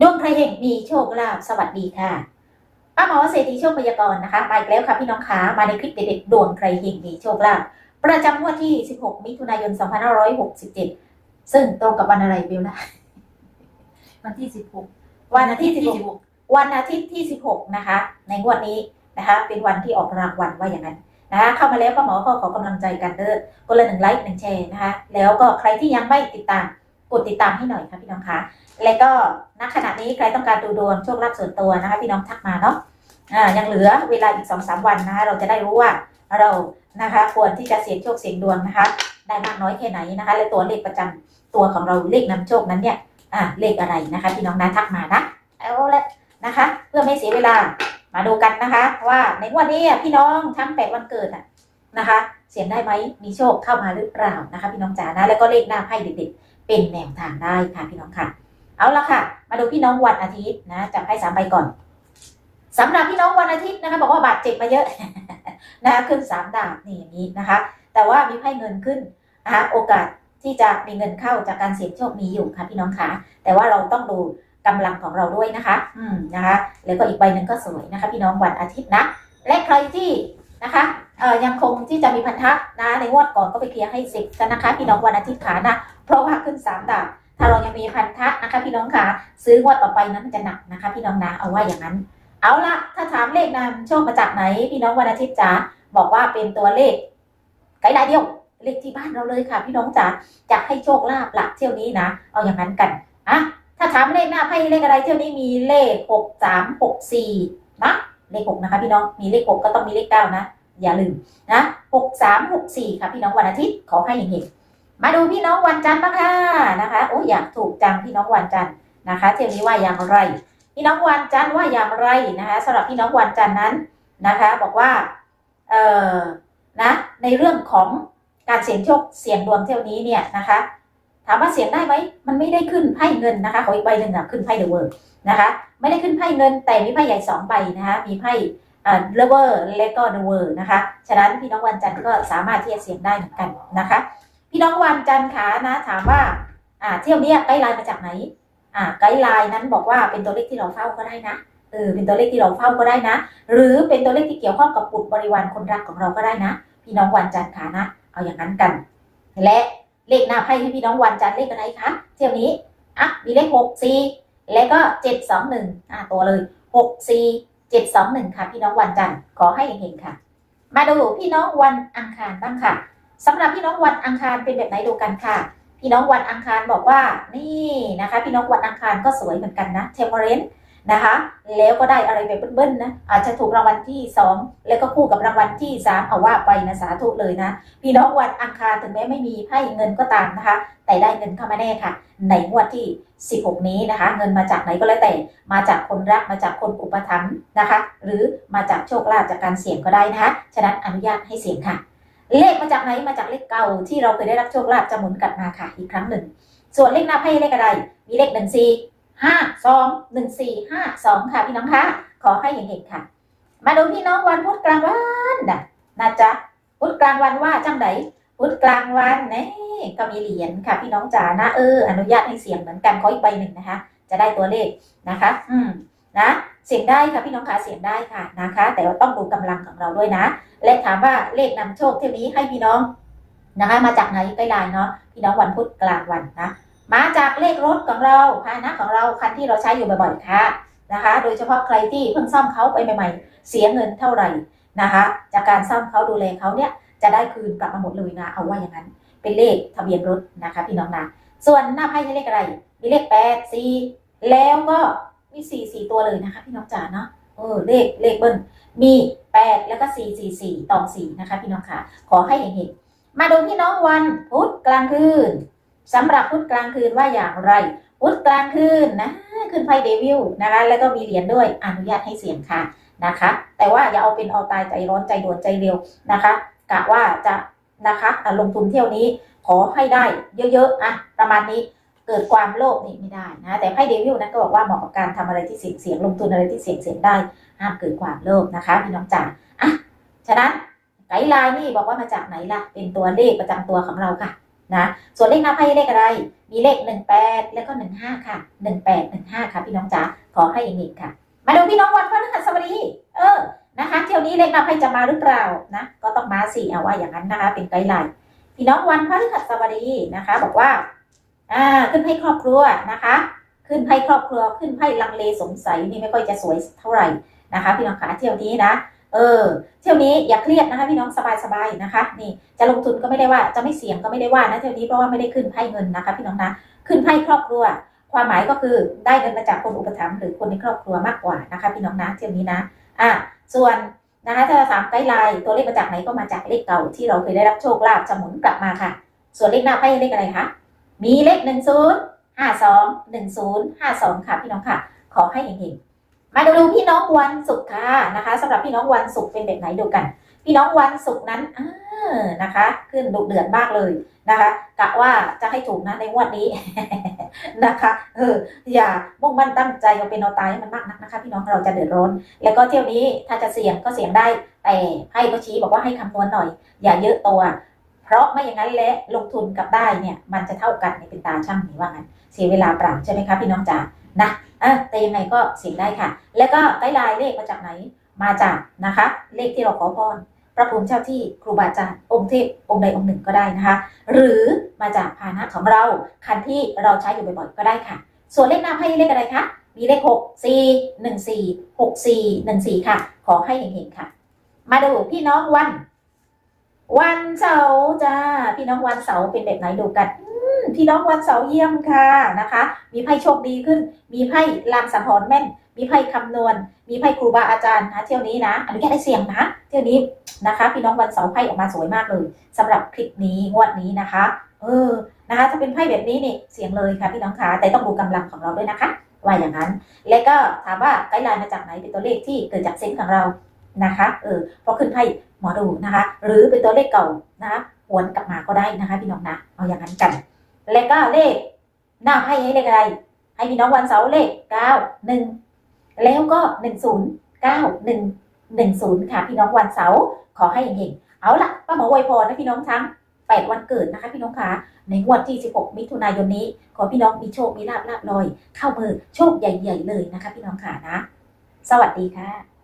ดวงใครเห็นมีโชคลาภสวัสดีค่ะป้าหมอเศรษฐีโชคพยากรณ์นะคะมาอีกแล้วค่ะพี่น้องขามาในคลิปเด็ดๆดวงใครเห็นมีโชคลาภประจำงวดที่ 16 มิถุนายน 2567 ซึ่งตรงกับวันอะไรบิวนะวันที่สิบหกวันอาทิตย์ที่16วันอาทิตย์ที่ 16 นะคะ ในงวดนี้นะคะ เป็นวันที่ออกรางวัลว่าอย่างนั้นนะคะเข้ามาแล้วป้าหมอก็ขอกำลังใจกันเด้อคนละหนึ่งไลค์หนึ่งแชร์นะคะ แล้วก็ใครที่ยังไม่ติดตาม กดติดตามให้หน่อยค่ะพี่น้องคะแล้วก็ณขณะนี้ใครต้องการดูดวงโชคลาภส่วนตัวนะคะพี่น้องทักมาเนาะอ่ายังเหลือเวลาอีกสองสามวันนะคะเราจะได้รู้ว่าเรานะคะควรที่จะเสี่ยงโชคเสี่ยงดวงนะคะ ได้มากน้อยแค่ไหนนะคะ และตัวเลขประจำตัวของเราเลขนำโชคนั้นเนี่ยอ่าเลขอะไรนะคะพี่น้องนะทักมานะเอาละนะคะ เพื่อไม่เสียเวลามาดูกันนะคะ ว่าในวันนี้พี่น้องทั้งแปดวันเกิดอะนะคะ เสี่ยงได้ไหมมีโชคเข้ามาหรือเปล่านะคะ พี่น้องจ๋านะแล้วก็เลขหน้าไพ่เด็ดๆ เป็นแนวทางได้ค่ะพี่น้องค่ะ เอาละค่ะ มาดูพี่น้องวันอาทิตย์นะจับให้สามใบก่อนสำหรับพี่น้องวันอาทิตย์นะคะ บอกว่าบาดเจ็บมาเยอะนะคะขึ้นสามดาบนี่อย่างนี้นะคะ แต่ว่ามีไพ่เงินขึ้นนะคะโอกาสที่จะมีเงินเข้าจากการเสี่ยงโชคมีอยู่ค่ะพี่น้องคะแต่ว่าเราต้องดูกำลังของเราด้วยนะคะ อืมนะคะ แล้วก็อีกใบหนึ่งก็สวยนะคะ พี่น้องวันอาทิตย์นะ และใครที่นะคะเอ่อยังคงที่จะมีพันธะนะในงวดก่อนก็ไปเคลียร์ให้เสร็จกันนะคะ พี่น้องวันอาทิตย์ขานะ เพราะว่าขึ้นสามดาบถ้าเรายังมีพันธะนะคะ พี่น้องคะซื้องวดต่อไปนั้นมันจะหนักนะคะ พี่น้องนะเอาว่าอย่างนั้น เอาละถ้าถามเลขนำโชคมาจากไหน พี่น้องวันอาทิตย์จ๋าบอกว่าเป็นตัวเลขไกด์ไลน์เดียวเลขที่บ้านเราเลยค่ะ พี่น้องจ๋าจะให้โชคลาภหลักเที่ยวนี้นะเอาอย่างนั้นกันอะถ้าถามเลขหน้าไพ่เลขอะไรเที่ยวนี้มีเลขหกสามหกสี่นะเลขหกนะคะ พี่น้องมีเลขหกก็ต้องมีเลขเก้านะอย่าลืมนะหกสามหกสี่ค่ะพี่น้องวันอาทิตย์ขอให้เห็น มาดูพี่น้องวันจันทร์บ้างค่ะนะคะโอ้อยากถูกจังพี่น้องวันจันทร์นะคะเที่ยวนี้ว่าอย่างไร พี่น้องวันจันทร์ว่าอย่างไรนะคะสำหรับพี่น้องวันจันทร์นั้นนะคะ บอกว่าเอ่อนะในเรื่องของการเสี่ยงโชคเสี่ยงดวงเที่ยวนี้เนี่ยนะคะ ถามว่าเสี่ยงได้ไหมมันไม่ได้ขึ้นไพ่เงินนะคะขออีกใบหนึ่งอะขึ้นไพ่เดอะเวิร์นะคะ ไม่ได้ขึ้นไพ่เงินแต่มีไพ่ใหญ่สองใบนะคะมีไพ่อ่าเลเวอร์และก็เดอะเวิร์นะคะฉะนั้นพี่น้องวันจันทร์ก็สามารถที่จะเสี่ยงได้เหมือนกันนะคะ พี่น้องวันจันทร์ขานะ ถามว่า อ่า เที่ยวนี้ไกด์ไลน์มาจากไหน อ่า ไกด์ไลน์นั้นบอกว่าเป็นตัวเลขที่เราเฝ้าก็ได้นะเออเป็นตัวเลขที่เราเฝ้าก็ได้นะ หรือเป็นตัวเลขที่เกี่ยวข้องกับบุตรบริวารคนรักของเราก็ได้นะ พี่น้องวันจันทร์ขานะ เอาอย่างนั้นกัน และเลขหน้าไพ่ที่พี่น้องวันจันทร์เลขอะไรคะเที่ยวนี้อะมีเลขหกสี่และก็เจ็ดสองหนึ่งอะตัวเลยหกสี่เจ็ดสองหนึ่งค่ะ พี่น้องวันจันทร์ขอให้เห็นค่ะ มาดูพี่น้องวันอังคารบ้างค่ะ สำหรับพี่น้องวันอังคารเป็นแบบไหนดูกันค่ะ พี่น้องวันอังคารบอกว่านี่นะคะ พี่น้องวันอังคารก็สวยเหมือนกันนะเทมเ r เรนนะคะ แล้วก็ได้อะไรแบบเบิ้ลๆนะอาจจะถูกรางวัลที่ 2 แล้วก็คู่กับรางวัลที่ 3 เอาว่าไปนะสาธุเลยนะ พี่น้องวันอังคารถึงแม้ไม่มีไพ่เงินก็ตามนะคะ แต่ได้เงินเข้ามาแน่ค่ะ ในงวดที่ 16 นี้นะคะ เงินมาจากไหนก็แล้วแต่ มาจากคนรักมาจากคนอุปถัมภ์นะคะ หรือมาจากโชคลาภจากการเสี่ยงก็ได้นะคะฉะนั้นอนุญาตให้เสี่ยงค่ะ เลขมาจากไหนมาจากเลขเก่าที่เราเคยได้รับโชคลาภจะหมุนกลับมาค่ะอีกครั้งหนึ่ง ส่วนเลขหน้าไพ่เลขอะไร มีเลขหนึ่งสี่ห้าสองหนึ่งสี่ห้าสองค่ะพี่น้องคะขอให้เห็นๆค่ะ มาดูพี่น้องวันพุธกลางวันนะนะจ๊ะพุธกลางวันว่าจังไดพุธกลางวันนี่ก็มีเหรียญค่ะ พี่น้องจ๋านะเอออนุญาตให้เสียงเหมือนกันขออีกใบหนึ่งนะคะ จะได้ตัวเลขนะคะ อืมนะ เสียงได้ค่ะพี่น้องคะเสียงได้ค่ะนะคะ แต่ว่าต้องดูกำลังของเราด้วยนะ และถามว่าเลขนำโชคเที่ยวนี้ให้พี่น้องนะคะ มาจากไหนใกล้ไลน์เนาะพี่น้องวันพุธกลางวันนะมาจากเลขรถของเราพาหนะของเราคันที่เราใช้อยู่บ่อยๆค่ะนะคะ โดยเฉพาะใครที่เพิ่งซ่อมเขาไปใหม่ ๆ เสียเงินเท่าไหร่นะคะ จากการซ่อมเขาดูแลเขาเนี่ยจะได้คืนกลับมาหมดเลยนะเอาว่าอย่างนั้น เป็นเลขทะเบียนรถนะคะ พี่น้องนะส่วนหน้าไพ่ใช้เลขอะไร มีเลขแปดสี่แล้วก็ มีสี่สี่ตัวเลยนะคะพี่น้องจ๋าเนาะเออเลขเลขเบิ้ลมีแปดแล้วก็สี่สี่สี่ตองสี่นะคะพี่น้องค่ะ ขอให้เห็นๆมาดูพี่น้องวันพุธกลางคืนสำหรับพุธกลางคืนว่าอย่างไรพุธกลางคืนนะขึ้นไพ่เดวิลนะคะแล้วก็มีเหรียญด้วยอนุญาตให้เสี่ยงค่ะนะคะ แต่ว่าอย่าเอาเป็นเอาตายใจร้อนใจด่วนใจเร็วนะคะกะว่าจะนะคะอะลงทุนเที่ยวนี้ขอให้ได้เยอะๆอะประมาณนี้ เกิดความโลภนี่ไม่ได้นะแต่ไพ่เดวิลนั้นก็บอกว่าเหมาะกับการทำอะไรที่เสี่ยงเสี่ยงลงทุนอะไรที่เสี่ยงเสี่ยงได้ห้ามเกิดความโลภนะคะพี่น้องจ๋าอะฉะนั้นไกด์ไลน์นี่บอกว่ามาจากไหนล่ะ เป็นตัวเลขประจำตัวของเราค่ะนะส่วนเลขหน้าไพ่เลขอะไร มีเลข 18 แล้วก็ 15 ค่ะ 18 15 ค่ะ พี่น้องจ๋าขอให้อย่างนี้ค่ะ มาดูพี่น้องวันพฤหัสบดีเออนะคะเที่ยวนี้เลขหน้าไพ่จะมาหรือเปล่านะก็ต้องมาสิเอาว่าอย่างนั้นนะคะ เป็นไกด์ไลน์พี่น้องวันพฤหัสบดีนะคะ บอกว่า อ่าขึ้นไพ่ครอบครัวนะคะ ขึ้นไพ่ครอบครัวขึ้นไพ่ลังเลสงสัยนี่ไม่ค่อยจะสวยเท่าไหร่นะคะ พี่น้องขาเที่ยวนี้นะเออเที่ยวนี้อย่าเครียดนะคะพี่น้องสบายๆนะคะ นี่จะลงทุนก็ไม่ได้ว่าจะไม่เสี่ยงก็ไม่ได้ว่านะเที่ยวนี้เพราะว่าไม่ได้ขึ้นไพ่เงินนะคะ พี่น้องนะขึ้นไพ่ครอบครัว ความหมายก็คือได้เงินมาจากคนอุปถัมภ์หรือคนในครอบครัวมากกว่านะคะ พี่น้องนะเที่ยวนี้นะอะส่วนนะคะถ้าสามไกด์ไลน์ตัวเลขมาจากไหนก็มาจากเลขเก่าที่เราเคยได้รับโชคลาภจะหมุนกลับมาค่ะ ส่วนเลขหน้าไพ่เลขอะไรคะ มีเลขหนึ่งศูนย์ห้าสองหนึ่งศูนย์ห้าสองค่ะพี่น้องค่ะ ขอให้เห็นๆมาดูดูพี่น้องวันศุกร์ค่ะนะคะสำหรับพี่น้องวันศุกร์เป็นแบบไหนดูกัน พี่น้องวันศุกร์นั้นอ่านะคะ ขึ้นดุเดือดมากเลยนะคะกะว่าจะให้ถูกนะในงวดนี้นะคะเอออย่ามุ่งมั่นตั้งใจเอาเป็นเอาตายให้มันมากนักนะคะ พี่น้องเราจะเดือดร้อน แล้วก็เที่ยวนี้ถ้าจะเสี่ยงก็เสี่ยงได้ แต่ให้ก็ชี้บอกว่าให้คำนวณหน่อย อย่าเยอะตัว เพราะไม่อย่างนั้นและลงทุนกับได้เนี่ยมันจะเท่ากันในเป็นตาช่างนี่ว่างั้นเสียเวลาเปล่าใช่ไหมคะพี่น้องจ๋านะอะแต่ยังไงก็เสียงได้ค่ะ แล้วก็ไกด์ไลน์เลขมาจากไหน มาจากนะคะ เลขที่เราขอพรพระภูมิเจ้าที่ครูบาอาจารย์องค์เทพองค์ใดองค์หนึ่งก็ได้นะคะ หรือมาจากพานะของเราคันที่เราใช้อยู่บ่อยๆก็ได้ค่ะ ส่วนเลขหน้าไพ่เลขอะไรคะมีเลขหกสี่หนึ่งสี่หกสี่หนึ่งสี่ค่ะ ขอให้เห็นๆค่ะ มาดูพี่น้องวัน วันเสาร์จ้าพี่น้องวันเสาร์เป็นแบบไหนดูกันพี่น้องวันเสาร์เยี่ยมค่ะนะคะ มีไพ่โชคดีขึ้น มีไพ่ลางสังหรณ์แม่น มีไพ่คำนวณ มีไพ่ครูบาอาจารย์นะเที่ยวนี้นะอนุญาตให้เสี่ยงนะเที่ยวนี้นะคะ พี่น้องวันเสาร์ไพ่ออกมาสวยมากเลยสำหรับคลิปนี้งวดนี้นะคะ เออนะคะถ้าเป็นไพ่แบบนี้นี่เสี่ยงเลยค่ะพี่น้องคะแต่ต้องดูกำลังของเราด้วยนะคะว่าอย่างนั้น และก็ถามว่าไกด์ไลน์มาจากไหนเป็นตัวเลขที่เกิดจากเซนส์ของเรานะคะ เออพอขึ้นไพ่ หมอดูนะคะ หรือเป็นตัวเลขเก่านะคะหวนกลับมาก็ได้นะคะพี่น้องนะเอาอย่างนั้นกัน และก็เลขหน้าไพ่ให้เลขอะไร ให้พี่น้องวันเสาร์เลขเก้าหนึ่งแล้วก็หนึ่งศูนย์เก้าหนึ่งหนึ่งศูนย์ค่ะพี่น้องวันเสาร์ขอให้เฮงๆเอาล่ะป้าหมออวยพรนะพี่น้องทั้งแปดวันเกิดนะคะพี่น้องคะในงวดที่ 16 มิถุนายนนี้ ขอพี่น้องมีโชค มีลาบลาบลอย เข้ามือโชคใหญ่ ๆ เลยนะคะพี่น้องค่ะนะ สวัสดีค่ะ